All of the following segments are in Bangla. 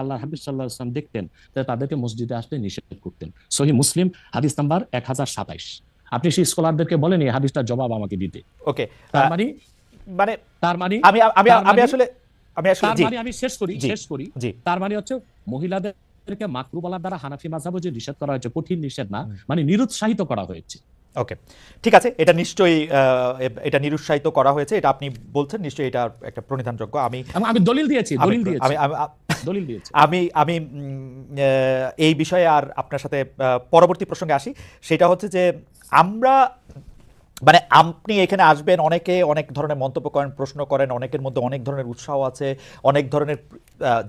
আল্লাহ হাবিব সাল্লাহ ইসলাম দেখতেন তাহলে তাদেরকে মসজিদে আসতে নিষেধ করতেন। সহি মুসলিম হাদিস নাম্বার এক হাজার সাতাইশ। আপনি সেই স্কলারদেরকে বলেন এই হাদিসটার জবাব আমাকে দিতে। ওকে তার মানে মানে তার মানে আমি আমি আমি মানে- আসলে আমি আসলে তার মানে আমি শেষ করি শেষ করি। তার মানে হচ্ছে মহিলাদেরকে মাকরু বলার দ্বারা হানাফি যে নিষেধ করা হয়েছে কঠিন নিষেধ না মানে নিরুৎসাহিত করা হয়েছে। ওকে ঠিক আছে এটা নিশ্চয়ই এটা নিরুৎসাহিত করা হয়েছে এটা আপনি বলছেন নিশ্চয়ই এটা একটা প্রণিধানযোগ্য আমি আমি দলিল দিয়েছি দলিল দিয়েছি। আমি- দলিল দিয়েছি। আমি আমি এই বিষয়ে আর আপনার সাথে পরবর্তী প্রসঙ্গে আসি। সেটা হচ্ছে যে আমরা মানে আপনি এখানে আসবেন, অনেকে অনেক ধরনের মন্তব্য করেন, প্রশ্ন করেন, অনেকের মধ্যে অনেক ধরনের উৎসাহ আছে, অনেক ধরনের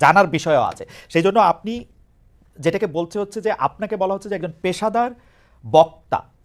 জানার বিষয়ও আছে। সেই জন্য আপনি যেটাকে বলছে হচ্ছে যে, আপনাকে বলা হচ্ছে যে একজন পেশাদার বক্তা।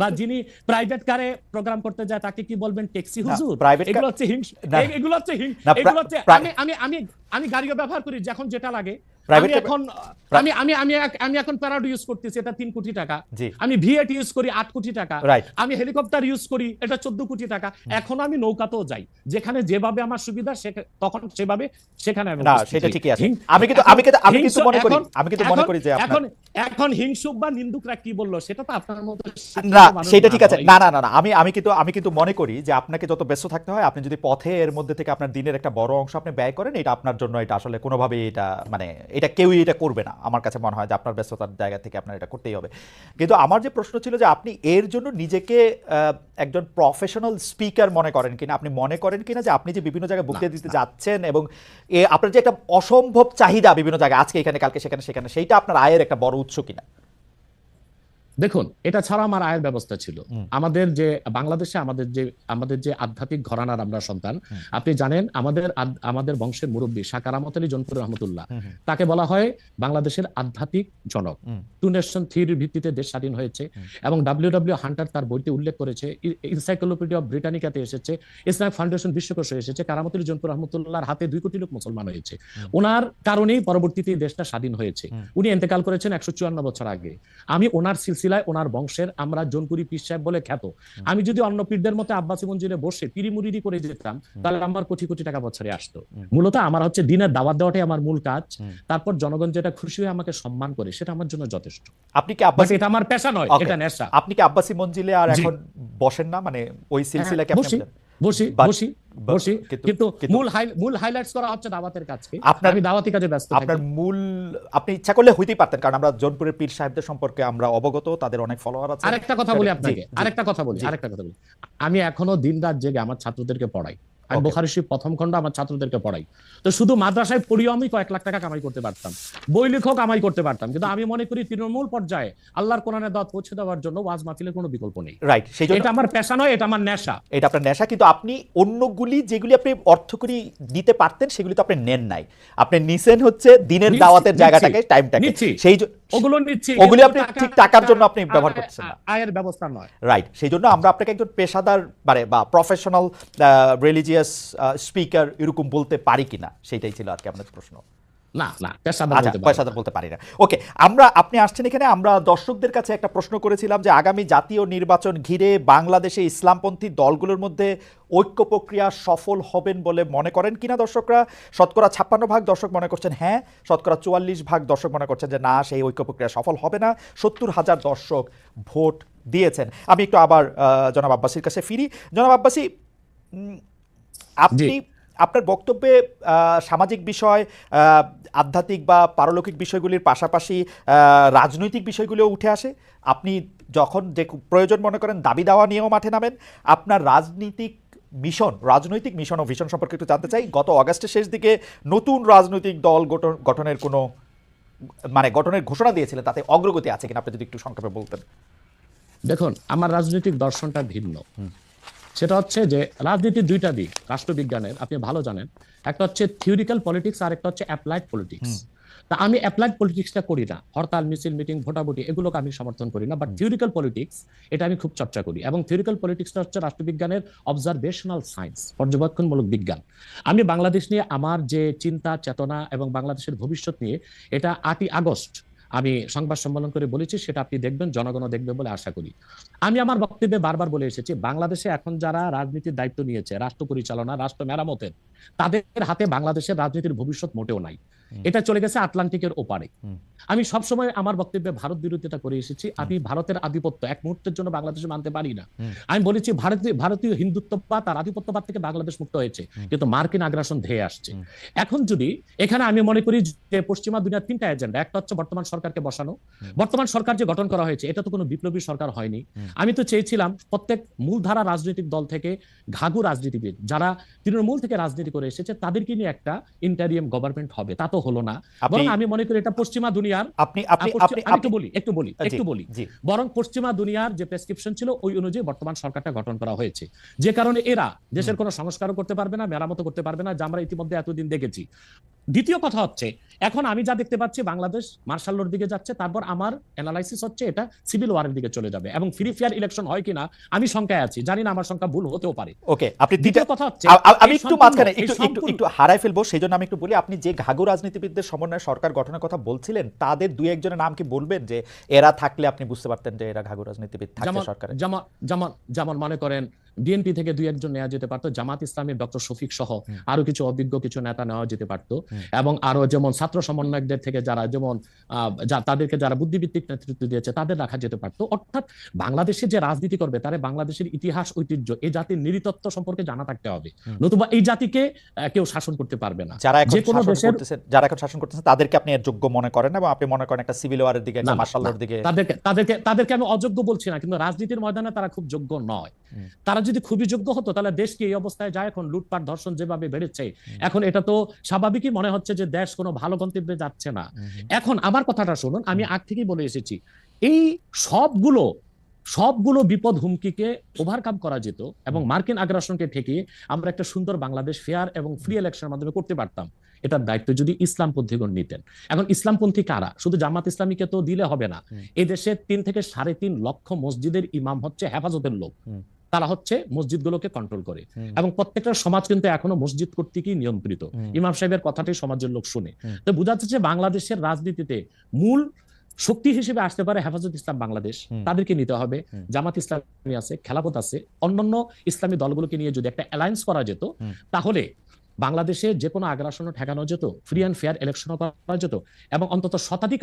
বা যিনি প্রাইভেট কারে প্রোগ্রাম করতে যায় তাকে কি বলবেন? ট্যাক্সি হুজুর? এগুলো হচ্ছে এগুলো হচ্ছে এগুলো হচ্ছে আমি আমি আমি আমি গাড়িও ব্যবহার করি যখন যেটা লাগে। আমি এখন আমি আমি আমি আমি এখন প্যারাড ইউজ করতেছি এটা তিন কোটি টাকা। আমি ভিএট ইউজ করি আট কোটি টাকা। আমি হেলিকপ্টার ইউজ করি এটা চোদ্দ কোটি টাকা। এখন আমি নৌকাতেও যাই যেখানে যেভাবে আমার সুবিধা তখন সেভাবে সেখানে আমি না সেটা ঠিকই আছে। আমি কিন্তু আমি কিন্তু আমি কিন্তু মনে করি আমি কিন্তু মনে করি যে এখন এখন হিংসুক বা নিন্দুকরা কি বলল সেটা তো আপনার মতো না সেটা ঠিক আছে। না না না না আমি আমি কিন্তু আমি কিন্তু মনে করি যে আপনাকে যত ব্যস্ত থাকতে হয় আপনি যদি পথে এর মধ্যে থেকে আপনার দিনের একটা বড় অংশ আপনি ব্যয় করেন এটা আপনার জন্য এটা আসলে কোনোভাবে এটা মানে এটা কেউই এটা করবে না। আমার কাছে মনে হয় যে আপনার ব্যস্ততার জায়গা থেকে আপনার এটা করতেই হবে। কিন্তু আমার যে প্রশ্ন ছিল যে আপনি এর জন্য নিজেকে আহ, একজন প্রফেশনাল স্পিকার মনে করেন কিনা আপনি মনে করেন কিনা যে আপনি যে বিভিন্ন জায়গায় বক্তৃতা দিতে যাচ্ছেন এবং আপনার যে একটা অসম্ভব চাহিদা বিভিন্ন জায়গায় আজকে এখানে কালকে সেখানে সেখানে সেইটা আপনার আয়ের একটা বড় উৎস কিনা। দেখুন এটা ছাড়া আমার আয়ের ব্যবস্থা ছিল। আমাদের যে বাংলাদেশে আমাদের যে আমাদের যে আধ্যাত্মিক ঘরানার আমরা সন্তান আপনি জানেন আমাদের আমাদের বংশের মুরব্বী সাকারামত আলী জনপুর রহমতুল্লাহ হুম, হুম, তাকে বলা হয় বাংলাদেশের আধ্যাত্মিক জনক। টু নেশন থিওরির ভিত্তিতে দেশ স্বাধীন হয়েছে এবং ডাব্লিউ ডাব্লিউ হান্টার তার বইতে উল্লেখ করেছে ইনসাইক্লোপিডিয়া অফ ব্রিটানিকাতে এসেছে ইসলামিক ফাউন্ডেশন বিশ্বকোষে এসেছে কারামতুল জনপুর রহমতুল্লাহর হাতে দুই কোটি লোক মুসলমান হয়েছে। ওনার কারণেই পরবর্তীতে দেশটা স্বাধীন হয়েছে। উনি এতেকাল করেছেন একশো চুয়ান্ন বছর আগে। আমি ওনার সিলসিলায় ওনার বংশের আমরা জনপুরি পীর সাহেব বলে খ্যাত। আমি যদি অন্য পীরদের মতো আব্বাসী মঞ্জিরে বসে পিরিমুরিদি করে যেতাম তাহলে আমার কোটি কোটি টাকা বছরে আসতো। মূলত আমার হচ্ছে দিনের দাওয়াত দেওয়াটাই আমার মূল কাজ। তারপর জনগণ যেটা খুশি হয়ে আমাকে সম্মান করে সেটা আমার জন্য যথেষ্ট। আপনি কি আব্বাসী এটা আমার পেশা নয় এটা নেশা। আপনি কি আব্বাসী মঞ্জিলে আর এখন বসেন না? মানে ওই সিলসিলাকে আপনি বসি। বসি। বসি কিন্তু- মূল মূল হাইলাইটস করা হচ্ছে দাওয়াতের কাছে আপনার- আমি দাওয়াতি কাজে ব্যস্ত আপনার মূল আপনি ইচ্ছা করলে হইতেই পারতেন কারণ আমরা জনপুরের পীর সাহেবদের সম্পর্কে আমরা অবগত তাদের অনেক ফলোয়ার আছে। আরেকটা কথা বলি আপনাকে। আরেকটা কথা বলি আরেকটা কথা বলি। আমি এখনও দিন রাত জেগে আমার ছাত্রদেরকে পড়াই। আমি. বোখারি শরীফ প্রথম খণ্ড আমার ছাত্রদেরকে পড়াই। তো শুধু মাদ্রাসায় পড়িও আমি কয়েক লাখ টাকা কামাই করতে পারতাম। বই লেখক কামাই করতে পারতাম। কিন্তু আমি মনে করি তৃণমূল পর্যায়ে আল্লাহর কোরআনের দাওয়াত পৌঁছে দেওয়ার জন্য ওয়াজ মাহফিলের কোনো বিকল্প নেই। রাইট সেই এটা আমার পেশা নয় এটা আমার নেশা। এটা আপনার নেশা কিন্তু আপনি অন্যগুলি যেগুলি আপনি অর্থকরী দিতে পারতেন সেগুলি তো আপনি নেন নাই। আপনি নিছেন হচ্ছে দিনের দাওয়াতের জায়গাটাকে টাইমটাকে। সেই ওগুলো নিচ্ছি ওগুলি আপনি ঠিক টাকার জন্য আপনি ব্যবহার করছেন করতেছেন না। আয়ের ব্যবস্থা নয়। রাইট সেই জন্য আমরা আপনাকে একজন পেশাদার মানে বা প্রফেশনাল রিলিজিয়াস স্পিকার এরকম বলতে পারি কিনা সেটাই ছিল আর কি আপনার প্রশ্ন। না না আচ্ছা বলতে পারি না। ওকে আমরা আপনি আসছেন এখানে আমরা দর্শকদের কাছে একটা প্রশ্ন করেছিলাম যে আগামী জাতীয় নির্বাচন ঘিরে বাংলাদেশে ইসলামপন্থী দলগুলোর মধ্যে ঐক্য প্রক্রিয়া সফল হবেন বলে মনে করেন কিনা দর্শকরা? শতকরা ছাপ্পান্ন ভাগ দর্শক মনে করছেন হ্যাঁ। শতকরা চুয়াল্লিশ ভাগ দর্শক মনে করছেন যে না সেই ঐক্য প্রক্রিয়া সফল হবে না। সত্তর হাজার দর্শক ভোট দিয়েছেন। আমি একটু আবার জনাব আব্বাসির কাছে ফিরি। জনাব আব্বাসি আপনি আপনার বক্তব্যে সামাজিক বিষয় আধ্যাত্মিক বা পারলৌকিক বিষয়গুলির পাশাপাশি রাজনৈতিক বিষয়গুলিও উঠে আসে। আপনি যখন যে প্রয়োজন মনে করেন দাবি দাওয়া নিয়েও মাঠে নামেন। আপনার রাজনীতিক মিশন রাজনৈতিক মিশন ও ভিশন সম্পর্কে একটু জানতে চাই। গত অগাস্টের শেষ দিকে নতুন রাজনৈতিক দল গঠন গঠনের কোনো মানে গঠনের ঘোষণা দিয়েছিলেন তাতে অগ্রগতি আছে কিনা আপনি যদি একটু সংক্ষেপে বলতেন। দেখুন আমার রাজনৈতিক দর্শনটা ভিন্ন। সেটা হচ্ছে যে রাজনীতির দুইটা দিক রাষ্ট্রবিজ্ঞানের আপনি ভালো জানেন। একটা হচ্ছে থিওরিক্যাল পলিটিক্স আর একটা হচ্ছে অ্যাপ্লাইড পলিটিক্স তা আমি অ্যাপ্লাইড পলিটিক্সটা করি না। হরতাল মিছিল মিটিং ভোটাভুটি এগুলোকে আমি সমর্থন করি না। বাট থিওরিক্যাল পলিটিক্স এটা আমি খুব চর্চা করি। এবং থিওরিক্যাল পলিটিক্সটা হচ্ছে রাষ্ট্রবিজ্ঞানের অবজারভেশনাল সায়েন্স পর্যবেক্ষণমূলক বিজ্ঞান। আমি বাংলাদেশ নিয়ে আমার যে চিন্তা চেতনা এবং বাংলাদেশের ভবিষ্যৎ নিয়ে এটা আটই আগস্ট আমি সংবাদ সম্মেলন করে বলেছি, সেটা আপনি দেখবেন জনগণ দেখবে বলে আশা করি। আমি আমার বক্তব্যে বারবার বলে এসেছি, বাংলাদেশে এখন যারা রাজনীতির দায়িত্ব নিয়েছে, রাষ্ট্র পরিচালনা, রাষ্ট্র মেরামতের, তাদের হাতে বাংলাদেশের রাজনীতির ভবিষ্যৎ মোটেও নাই। এটা চলে গেছে আটলান্টিকের ওপারে। আমি সবসময় আমার বক্তব্যে ভারত বিরোধিতা করে এসেছি। আমি ভারতের আধিপত্য এক মুহূর্তের জন্য বাংলাদেশে মানতে পারি না। আমি বলেছি ভারতীয় ভারতীয় হিন্দুত্ববাদ আর আধিপত্যবাদ থেকে বাংলাদেশ মুক্ত হয়েছে। কিন্তু মার্কিন আগ্রাসন ধেয়ে আসছে। এখন যদি এখানে আমি মনে করি যে পশ্চিমা দুনিয়ার তিনটা এজেন্ডা একটা হচ্ছে বর্তমান সরকারকে বসানো। বর্তমান সরকার যে গঠন করা হয়েছে এটা তো কোনো বিপ্লবী সরকার হয়নি। আমি তো চেয়েছিলাম প্রত্যেক মূলধারা রাজনৈতিক দল থেকে ঘাগু রাজনীতিবিদ যারা তৃণমূল থেকে রাজনীতি করে এসেছে তাদেরকে নিয়ে একটা ইন্টারিয়াম গভর্নমেন্ট হবে। তা তো হলো না। বরং আমি মনে করি এটা পশ্চিমা দুনিয়ার আপনি আপনি একটু বলি একটু বলি একটু বলি। বরং পশ্চিমা দুনিয়ার যে প্রেসক্রিপশন ছিল ওই অনুযায়ী বর্তমান সরকারটা গঠন করা হয়েছে। যে কারণে এরা দেশের কোনো সংস্কারও করতে পারবে না মেরামতো করতে পারবে না যা আমরা ইতিমধ্যে এতদিন দেখেছি। দ্বিতীয় কথা হচ্ছে এখন আমি যা দেখতে পাচ্ছি বাংলাদেশ মার্শাল্লোর দিকে যাচ্ছে তারপর আমার অ্যানালাইসিস হচ্ছে এটা সিভিল ওয়ারের দিকে চলে যাবে এবং ফ্রি ফেয়ার ইলেকশন হয় কিনা আমি শঙ্কায় আছি। জানি না আমার সংখ্যা ভুল হতেও পারে। ওকে আপনি দ্বিতীয় কথা হচ্ছে আমি একটু মাঝখানে একটু একটু একটু হারাই ফেলব সেই জন্য আমি একটু বলি আপনি যে ঘাগু রাজনীতিবিদদের সমন্বয়ে সরকার গঠনের কথা বলছিলেন তাদের দুই একজনের নাম কি বলবেন? যে এরা থাকলে আপনি বুঝতে পারতেন যে এরা ঘাগু রাজনীতিবিদ থাকছে সরকারে যেমন যেমন যেমন মনে করেন বিএনপি থেকে দুই একজন নেওয়া যেতে পারতো জামাত ইসলামের ডক্টর শফিক সহ আরও কিছু অভিজ্ঞ কিছু নেতা নেওয়া যেতে পারতো এবং আরও যেমন ছাত্র সমন্বয়কদের থেকে যারা যেমন তাদেরকে যারা বুদ্ধিভিত্তিক নেতৃত্ব দিয়েছে তাদের রাখা যেতে পারতো। অর্থাৎ বাংলাদেশে যে রাজনীতি করবে তারা বাংলাদেশের ইতিহাস ঐতিহ্য এই জাতির নৃতত্ব সম্পর্কে জানা থাকতে হবে নতুবা এই জাতিকে কেউ শাসন করতে পারবে না। যারা যে কোনো দেশের যারা এখন শাসন করতেছেন তাদেরকে আপনি এর যোগ্য মনে করেন এবং আপনি মনে করেন একটা সিভিল ওয়ারের দিকে একটা মার্শাল্লোর। দিকে তাদেরকে তাদেরকে তাদেরকে আমি অযোগ্য বলছি না কিন্তু রাজনীতির ময়দানে তারা খুব যোগ্য নয়। তারা যদি খুবই যোগ্য হতো তাহলে দেশ কি এই অবস্থায় যায় এখন? লুটপাট ধর্ষণ যেভাবে বেড়েছে এখন এটা তো স্বাভাবিকই মনে হচ্ছে যে দেশ কোনো ভালো গন্তব্যে যাচ্ছে না। এখন আমার কথাটা শুনুন আমি আগ থেকেই বলে এসেছি এই সবগুলো সবগুলো বিপদ হুমকিকে ওভারকাম করা যেত এবং মার্কিন আগ্রাসনকে ঠেকিয়ে আমরা একটা সুন্দর বাংলাদেশ ফেয়ার এবং ফ্রি ইলেকশনের মাধ্যমে করতে পারতাম। এটার দায়িত্ব যদি ইসলামপন্থীগণ নিতেন। এখন ইসলামপন্থী কারা? শুধু জামাত ইসলামীকে তো দিলে হবে না। এদেশে তিন থেকে সাড়ে তিন লক্ষ মসজিদের ইমাম হচ্ছে হেফাজতের লোক। তারা হচ্ছে মসজিদগুলোকে কন্ট্রোল করে। এবং প্রত্যেকটা সমাজ কিন্তু এখনও মসজিদ কর্তৃকই নিয়ন্ত্রিত। ইমাম সাহেবের কথাটাই সমাজের লোক শুনে। তো বোঝা যাচ্ছে বাংলাদেশের রাজনীতিতে মূল শক্তি হিসেবে আসতে পারে হেফাজত ইসলাম বাংলাদেশ। তাদেরকে নিতে হবে। জামাত ইসলামী আছে খেলাপথ আছে অন্যান্য ইসলামী দলগুলোকে নিয়ে যদি একটা অ্যালায়েন্স করা যেত তাহলে বাংলাদেশে যে কোনো আগ্রাসনও ঠেকানো যেত ফ্রি অ্যান্ড ফেয়ার ইলেকশনও করা যেত। এবং অন্তত শতাধিক